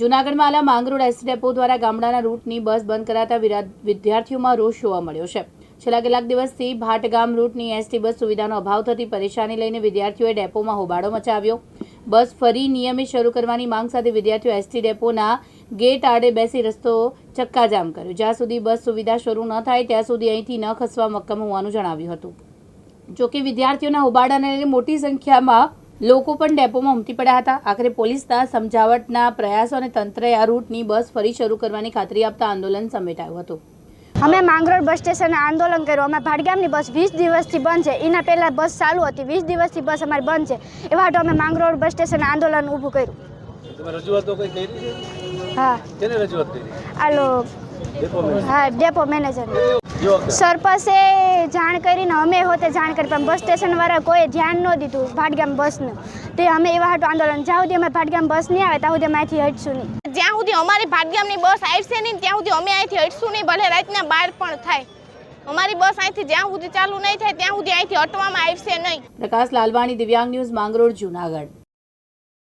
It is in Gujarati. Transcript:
જૂનાગઢમાં આલા માંગરોળ એસ ડેપો દ્વારા ગામડાના રૂટની બસ બંધ કરાતા વિદ્યાર્થીઓમાં રોષ જોવા મળ્યો છે. છેલ્લા કેટલાક દિવસથી ભાટગામ રૂટની એસટી બસ સુવિધાનો અભાવ થતી પરેશાની લઈને વિદ્યાર્થીઓએ ડેપોમાં હોબાળો મચાવ્યો. બસ ફરી નિયમિત શરૂ કરવાની માંગ સાથે વિદ્યાર્થીઓ એસટી ડેપોના ગેટ આડે બેસી રસ્તો ચક્કાજામ કર્યો. જ્યાં સુધી બસ સુવિધા શરૂ ન થાય, ત્યાં સુધી અહીંથી ન ખસવા મક્કમ હોવાનું જણાવ્યું હતું. જોકે વિદ્યાર્થીઓના હોબાળાને લઈને મોટી સંખ્યામાં લોકો પણ ડેપોમાં ઉમટી પડ્યા હતા. આખરે પોલીસના સમજાવટના પ્રયાસો અને તંત્રએ આ રૂટની બસ ફરી શરૂ કરવાની ખાતરી આપતા આંદોલન સમેટાયું હતું. અમે માંગરોળ બસ સ્ટેશને આંદોલન કર્યું. અમે ભાડગામની બસ વીસ દિવસથી બંધ છે. એના પહેલાં બસ ચાલુ હતી. વીસ દિવસથી બસ અમારી બંધ છે. એવા તો અમે માંગરોળ બસ સ્ટેશને આંદોલન ઊભું કર્યું. તમે રજૂઆતો કોઈ કરી છે હા. કેને રજૂઆત કરી? આલો ડેપો મેનેજર. હા ડેપો મેનેજર. જો પાસે સરપંચે જાણ કરીને અમે હોતે જાણ કરી પણ બસ સ્ટેશનવાળા કોઈ ધ્યાન ન દીધું ભાડગામ બસનું. તે અમે એવા હાટુ આંદોલન જ્યાં સુધી અમે ભાટગામ બસ નહીં આવે ત્યાં સુધી અમે અહીંથી હટશું નહીં. જ્યાં સુધી અમારી ભાટગામની બસ આવશે નહીં ત્યાં સુધી અમે અહીંથી હટશું નહીં ભલે રાતના બાર પણ થાય. અમારી બસ અહીંથી જ્યાં સુધી ચાલુ નહીં થાય ત્યાં સુધી અહીંથી હટવામાં આવશે નહીં. પ્રકાશ લાલવાણી દિવ્યાંગ ન્યૂઝ માંગરોળ જૂનાગઢ.